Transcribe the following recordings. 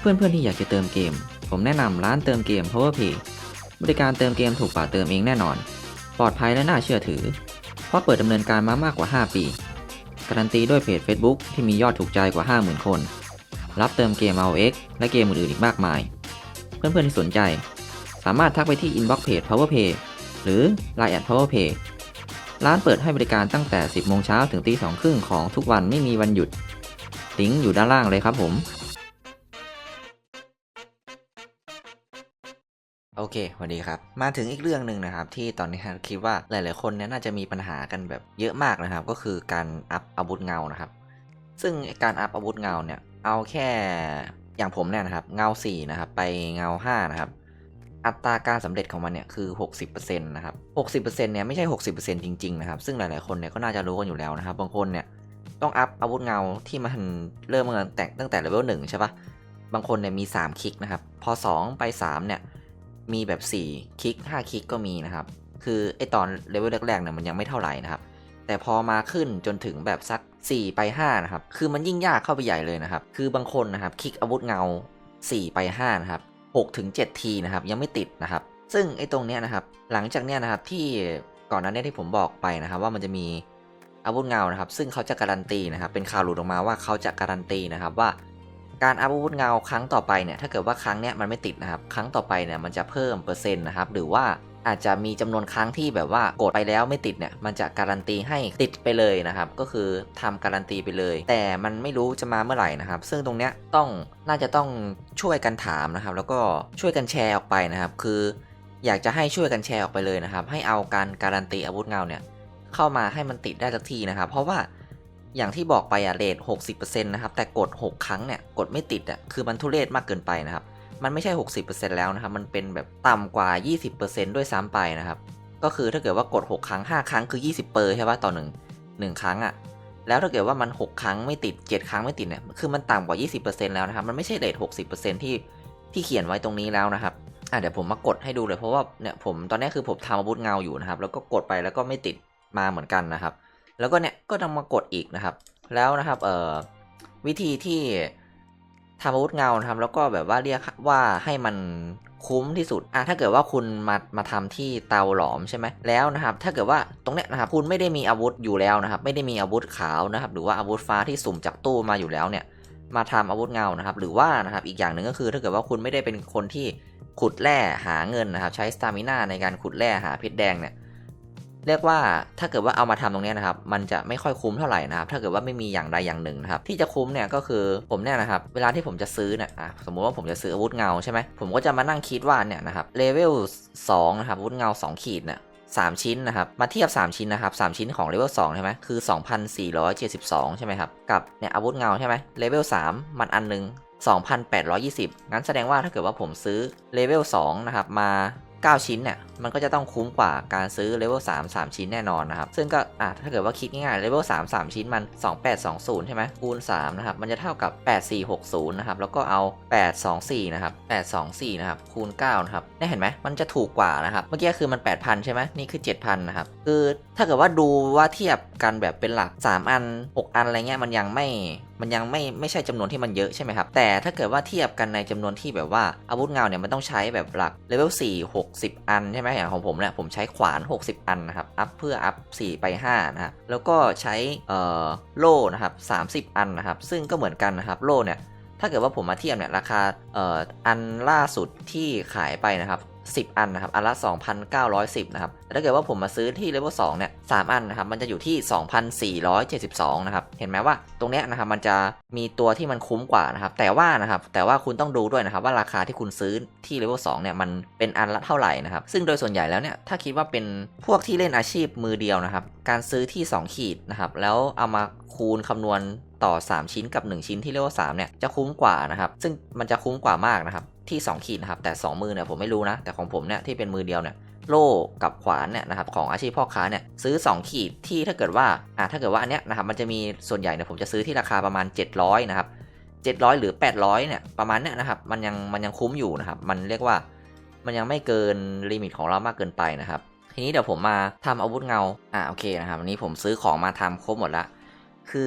เพื่อนๆที่อยากจะเติมเกม ผมแนะนำร้านเติมเกม PowerPay บริการเติมเกมถูกกว่าเติมเองแน่นอน ปลอดภัยและน่าเชื่อถือ เพราะเปิดดำเนินการมามากกว่า 5 ปี การันตีด้วยเพจ Facebook ที่มียอดถูกใจกว่า 50,000 คน รับเติมเกม ROX และเกมอื่นๆอีกมากมาย เพื่อนๆที่สนใจ สามารถทักไปที่ inbox page PowerPay หรือ line at PowerPay ร้านเปิดให้บริการตั้งแต่ 10 โมงเช้าถึงตีสองครึ่งของทุกวันไม่มีวันหยุด ลิงก์อยู่ด้านล่างเลยครับผม โอเควัสดีครับ มาถึงอีกเรื่องหนึ่งนะครับ ที่ตอนนี้คิดว่าหลาย ๆ คนเนี่ยน่าจะมีปัญหากันแบบเยอะมากนะครับ ก็คือการอัพอาวุธเงานะครับ ซึ่งการอัพอาวุธเงาเนี่ยเอาแค่อย่างผมเนี่ยนะครับ เงา4นะครับไปเงา5นะครับ อัตราการสำเร็จของมันเนี่ยคือ 60%นะครับ60%เนี่ยไม่ใช่ 60%จริง ๆ นะครับ ซึ่งหลาย ๆ คนเนี่ยก็น่าจะรู้กันอยู่แล้วนะครับ บางคนเนี่ยต้องอัพอาวุธเงาที่มันเริ่มมาแต่ตั้งแต่เลเวล1ใช่ปะบางคนเนี่ยมี 3 คลิกนะครับ พอ 2 ไป 3 เนี่ย มีแบบ 4 คลิก 5 คลิกก็มีนะครับ คือไอตอนเลเวลแรกๆเนี่ยมันยังไม่เท่าไหร่นะครับ แต่พอมาขึ้นจนถึงแบบสัก 4 ไป 5 นะครับ คือมันยิ่งยากเข้าไปใหญ่เลยนะครับ คือบางคนนะครับคลิกอาวุธเงา 4 ไป 5 นะครับ6ถึง7ทีนะครับยังไม่ติดนะครับ ซึ่งไอตรงเนี้ยนะครับ หลังจากเนี้ยนะครับที่ก่อนหน้านี้ที่ผมบอกไปนะครับว่ามันจะมีอาวุธเงานะครับ ซึ่งเขาจะการันตีนะครับ เป็นข่าวหลุดออกมาว่าเขาจะการันตีนะครับว่า การอัพอาวุธเงาครั้งต่อไปเนี่ยถ้าเกิดว่าครั้งเนี้ยมันไม่ติดนะครับครั้งต่อไปเนี่ยมันจะเพิ่มเปอร์เซ็นต์นะครับหรือว่าอาจจะมีจำนวนครั้งที่แบบว่ากดไปแล้วไม่ติดเนี่ยมันจะการันตีให้ติดไปเลยนะครับ ก็คือทำการันตีไปเลย แต่มันไม่รู้จะมาเมื่อไหร่นะครับ ซึ่งตรงเนี้ยต้องน่าจะต้องช่วยกันถามนะครับ แล้วก็ช่วยกันแชร์ออกไปนะครับ คือ อยากจะให้ช่วยกันแชร์ออกไปเลยนะครับ ให้เอาการการันตีอาวุธเงาเนี่ยเข้ามาให้มันติดได้สักทีนะครับ เพราะว่า อย่างที่บอกไปอะเรท60%นะครับ แต่กด6ครั้งเนี่ยกดไม่ติดอะคือมันทุเรศมากเกินไปนะครับ มันไม่ใช่60%แล้วนะครับ มันเป็นแบบต่ำกว่า20%ด้วยซ้ำไปนะครับ ก็คือถ้าเกิดว่ากด6ครั้ง5ครั้งคือ20เปอร์ใช่ป่ะต่อ1 1ครั้งอะแล้วถ้าเกิดว่ามัน6ครั้งไม่ติด7ครั้งไม่ติดเนี่ยคือมันต่ำกว่า20%แล้วนะครับ มันไม่ใช่เรท60%ที่ที่เขียนไว้ตรงนี้แล้วนะครับอะเดี๋ยวผมมากดให้ดูเลยเพราะว่าเนี่ยผมตอนนี้คือผมทำอาวุธเงาอยู่นะครับ แล้วก็กดไปแล้วก็ไม่ติดมาเหมือนกันนะครับ แล้วก็เนี่ยก็ต้องมากดอีกนะครับ แล้วนะครับเอ่อวิธีที่ทำอาวุธเงานะครับแล้วก็แบบว่าเรียกว่าให้มันคุ้มที่สุดอะถ้าเกิดว่าคุณมามาทำที่เตาหลอมใช่ไหมแล้วนะครับ ถ้าเกิดว่าตรงเนี้ยนะครับคุณไม่ได้มีอาวุธอยู่แล้วนะครับ ไม่ได้มีอาวุธขาวนะครับ หรือว่าอาวุธฟ้าที่สุ่มจากตู้มาอยู่แล้วเนี่ย มาทำอาวุธเงานะครับ หรือว่านะครับอีกอย่างหนึ่งก็คือ ถ้าเกิดว่าคุณไม่ได้เป็นคนที่ขุดแร่หาเงินนะครับ ใช้สตามิน่าในการขุดแร่หาเพชรแดงเนี่ย เรียกว่าถ้าเกิดว่าเอามาทำตรงนี้นะครับ มันจะไม่ค่อยคุ้มเท่าไหร่นะครับ ถ้าเกิดว่าไม่มีอย่างใดอย่างหนึ่งนะครับ ที่จะคุ้มเนี่ยก็คือผมเนี่ยนะครับ เวลาที่ผมจะซื้อเนี่ยอะสมมุติว่าผมจะซื้ออาวุธเงาใช่ไหมผมก็จะมานั่งคิดว่าเนี่ยนะครับเลเวล2นะครับอาวุธเงา 2 ขีดเนี่ยสามชิ้นนะครับ มาเทียบ 3 ชิ้นนะครับ 3 ชิ้นของเลเวล2ใช่ไหมคือ 2,472 ใช่ไหมครับ กับเนี่ยอาวุธเงาใช่ไหมเลเวล3มันอันหนึง 2,820 งั้นแสดงว่าถ้าเกิดว่าผมซื้อเลเวล2นะครับมา 9 ชิ้นเนี่ยมันก็จะต้องคุ้มกว่าการซื้อเลเวล3 3 ชิ้นแน่นอนนะครับ ซึ่งก็อะถ้าเกิดว่าคิดง่ายๆเลเวล3 3 ชิ้นมัน 2820 ใช่ไหมคูณ3นะครับ มันจะเท่ากับ 8460 นะครับ แล้วก็เอา 824 นะครับ 824 นะครับ คูณ9นะครับได้เห็นไหมมันจะถูกกว่านะครับ เมื่อกี้คือมัน 8,000 ใช่ไหมนี่คือ 7,000 นะครับ คือถ้าเกิดว่าดูว่าเทียบกันแบบเป็นหลัก 3 อัน 6 อันอะไรเงี้ยมันยังไม่ มันยังไม่ไม่ใช่จำนวนที่มันเยอะใช่ไหมครับ แต่ถ้าเกิดว่าเทียบกันในจำนวนที่แบบว่าอาวุธเงาเนี่ยมันต้องใช้แบบหลักเลเวล4 60 อันใช่ไหมอย่างของผมเนี่ยผมใช้ขวาน 60 อันนะครับ อัพเพื่ออัพ 4 ไป 5 นะฮะแล้วก็ใช้เอ่อโล่นะครับ 30 อันนะครับ ซึ่งก็เหมือนกันนะครับโล่เนี่ยถ้าเกิดว่าผมมาเทียบเนี่ยราคาเอ่ออันล่าสุดที่ขายไปนะครับ 10 อันนะครับ อันละ 2,910 นะครับถ้าเกิดว่าผมมาซื้อที่เลเวล2เนี่ย3อันนะครับ มันจะอยู่ที่ 2,472 นะครับ เห็นไหมว่าตรงเนี้ยนะครับ มันจะมีตัวที่มันคุ้มกว่านะครับ แต่ว่านะครับ แต่ว่าคุณต้องดูด้วยนะครับ ว่าราคาที่คุณซื้อที่เลเวล2เนี่ย มันเป็นอันละเท่าไหร่นะครับ ซึ่งโดยส่วนใหญ่แล้วเนี่ย ถ้าคิดว่าเป็นพวกที่เล่นอาชีพมือเดียวนะครับ การซื้อที่ 2 ขีดนะครับ แล้วเอามาคูณคำนวณ ต่อ 3 ชิ้นกับ 1 ชิ้นที่เลเวล3เนี่ยจะคุ้มกว่านะครับซึ่งมันจะคุ้มกว่ามากนะครับที่ 2 ขีดนะครับแต่ 2 มือเนี่ยผมไม่รู้นะ แต่ของผมเนี่ยที่เป็นมือเดียวเนี่ยโล่กับขวานเนี่ยนะครับของอาชีพพ่อค้าเนี่ยซื้อ 2 ขีดที่ถ้าเกิดว่าอ่าถ้าเกิดว่าอันเนี้ยนะครับมันจะมีส่วนใหญ่เนี่ยผมจะซื้อที่ราคาประมาณ 700นะครับ700 หรือ 800เนี่ยประมาณเนี้ยนะครับมันยังมันยังคุ้มอยู่นะครับมันเรียกว่ามันยังไม่เกินลิมิตของเรามากเกินไปนะครับทีนี้เดี๋ยวผมมาทำอาวุธเงา อ่าโอเคนะครับวันนี้ผมซื้อของมาทำครบหมดละ คือ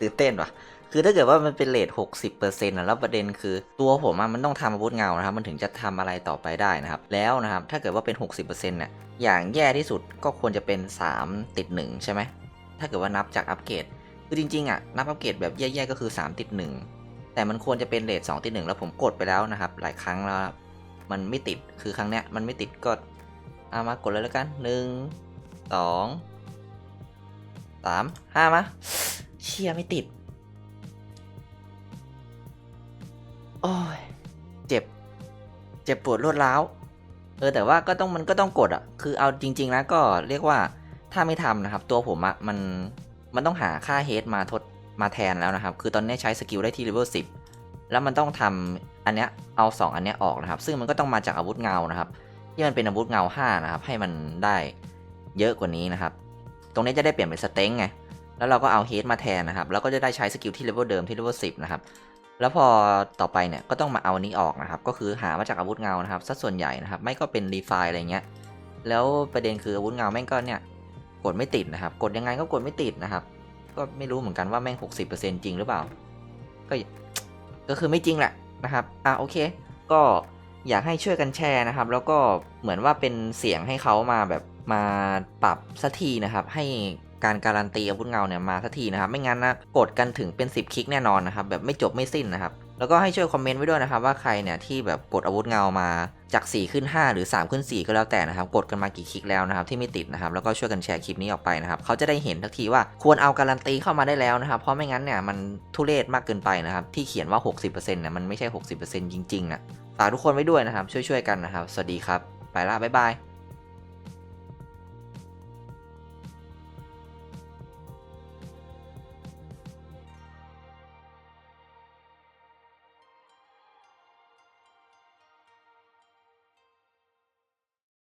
ตื่นเต้นว่ะ คือถ้าเกิดว่ามันเป็นเลท60%นต์นะแล้วประเด็นคือตัวผมอะมันต้องทำอาวุธเงานะครับ มันถึงจะทำอะไรต่อไปได้นะครับ แล้วนะครับ ถ้าเกิดว่าเป็น60%เปอร์เซ็นต์เนี่ย อย่างแย่ที่สุดก็ควรจะเป็น3ติด1ใช่ไหม ถ้าเกิดว่านับจากอัปเกรด คือจริงๆอะ นับอัปเกรดแบบแย่ๆก็คือ3ติด1แต่มันควรจะเป็นเลท2ติด1แล้วผมกดไปแล้วนะครับ หลายครั้งแล้ว มันไม่ติด คือครั้งเนี้ยมันไม่ติดก็เอามากดเลยแล้วกันหนึ่งสองสามห้ามา เชี่ยไม่ติด โอ้ย เจ็บ เจ็บปวดรวดร้าว เออแต่ว่าก็ต้องมันก็ต้องกดอะ คือเอาจริง ๆ นะก็เรียกว่าถ้าไม่ทำนะครับ ตัวผมอะมันมันต้องหาค่าเฮดมาทดมาแทนแล้วนะครับ คือตอนนี้ใช้สกิลได้ที่เลเวล10 แล้วมันต้องทำอันเนี้ยเอา 2 อันเนี้ยออกนะครับ ซึ่งมันก็ต้องมาจากอาวุธเงานะครับ ที่มันเป็นอาวุธเงา 5 นะครับ ให้มันได้เยอะกว่านี้นะครับ ตรงนี้จะได้เปลี่ยนเป็นสเต็งไง แล้วเราก็เอาเฮดมาแทนนะครับ แล้วก็จะได้ใช้สกิลที่เลเวลเดิมที่เลเวล10นะครับ แล้วพอต่อไปเนี่ยก็ต้องมาเอานนี้ออกนะครับ ก็คือหามาจากอาวุธเงานะครับสัดส่วนใหญ่นะครับ ไม่ก็เป็นรีไฟอะไรเงี้ย แล้วประเด็นคืออาวุธเงาแม่งก็เนี่ยกดไม่ติดนะครับ กดยังไงก็กดไม่ติดนะครับ ก็ไม่รู้เหมือนกันว่าแม่ง 60%จริงหรือเปล่า ก็ก็คือไม่จริงแหละนะครับ อะโอเค ก็อยากให้ช่วยกันแชร์นะครับ แล้วก็เหมือนว่าเป็นเสียงให้เขามาแบบมาปรับสักทีนะครับ ให้ การการันตีอาวุธเงาเนี่ยมาสักทีนะครับ ไม่งั้นนะกดกันถึงเป็น 10 คลิกแน่นอนนะครับแบบไม่จบไม่สิ้นนะครับแล้วก็ให้ช่วยคอมเมนต์ไว้ด้วยนะครับว่าใครเนี่ยที่แบบกดอาวุธเงามาจาก 4 ขึ้น 5 หรือ 3 ขึ้น 4 ก็แล้วแต่นะครับ กดกันมากี่คลิกแล้วนะครับที่ไม่ติดนะครับแล้วก็ช่วยกันแชร์คลิปนี้ออกไปนะครับเขาจะได้เห็นทักทีว่าควรเอาการันตีเข้ามาได้แล้วนะครับ เพราะไม่งั้นเนี่ยมันทุเรศมากเกินไปนะครับที่เขียนว่า 60%เนี่ยมันไม่ใช่ 60%จริงๆนะฝากทุกคนไว้ด้วยนะครับช่วยๆกันนะครับ สวัสดีครับไปละบ๊ายบาย